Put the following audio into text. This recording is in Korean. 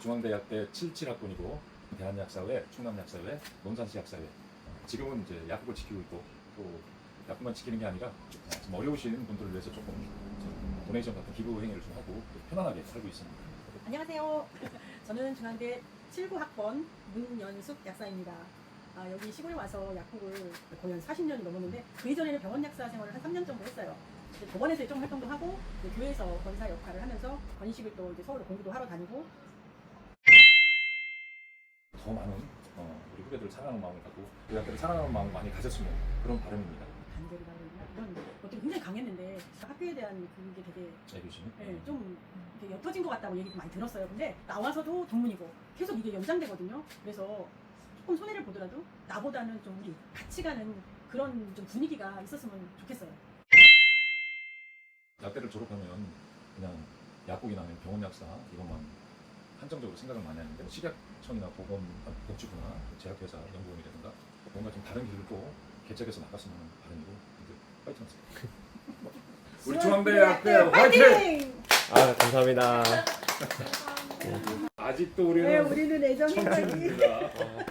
중앙대학대 77학번이고 대한약사회, 충남약사회, 논산시 약사회. 지금은 이제 약국을 지키고 있고 또 약국만 지키는 게 아니라 좀 어려우신 분들을 위해서 조금 좀 도네이션 같은 기부 행위를 좀 하고 또 편안하게 살고 있습니다. 안녕하세요. 저는 중앙대 79학번 문연숙 약사입니다. 아, 여기 시골에 와서 약국을 거의 한 40년이 넘었는데 그 이전에는 병원 약사 생활을 한 3년 정도 했어요. 이제 법원에서 좀 활동도 하고 이제 교회에서 권사 역할을 하면서 건식을 또 이제 서울로 공부도 하러 다니고 더 많은 어, 우리 후배들 사랑하는 마음을 갖고 그 학교를 사랑하는 마음을 많이 가졌으면 그런 바람입니다. 단결이라 그러나 이런 것들이 굉장히 강했는데 학교에 대한 그게 되게 애교심이. 예, 좀 이렇게 옅어진 것 같다고 얘기도 많이 들었어요. 근데 나와서도 동문이고 계속 이게 연장되거든요. 그래서 조금 손해를 보더라도 나보다는 좀 우리 같이 가는 그런 좀 분위기가 있었으면 좋겠어요. 약대를 졸업하면 그냥 약국이나 아니면 병원 약사 이것만 한정적으로 생각을 많이 하는데 뭐 식약청이나 보건, 아, 복지부나 제약회사 연구원이라든가 뭔가 좀 다른 길을 또 개척해서 나갔으면 하는 바람이고 파이팅 하세요. 우리 중앙대학교 화이팅! 아 감사합니다. 아직도 우리는 네, 우리는 애정이 청춘입니다. 어.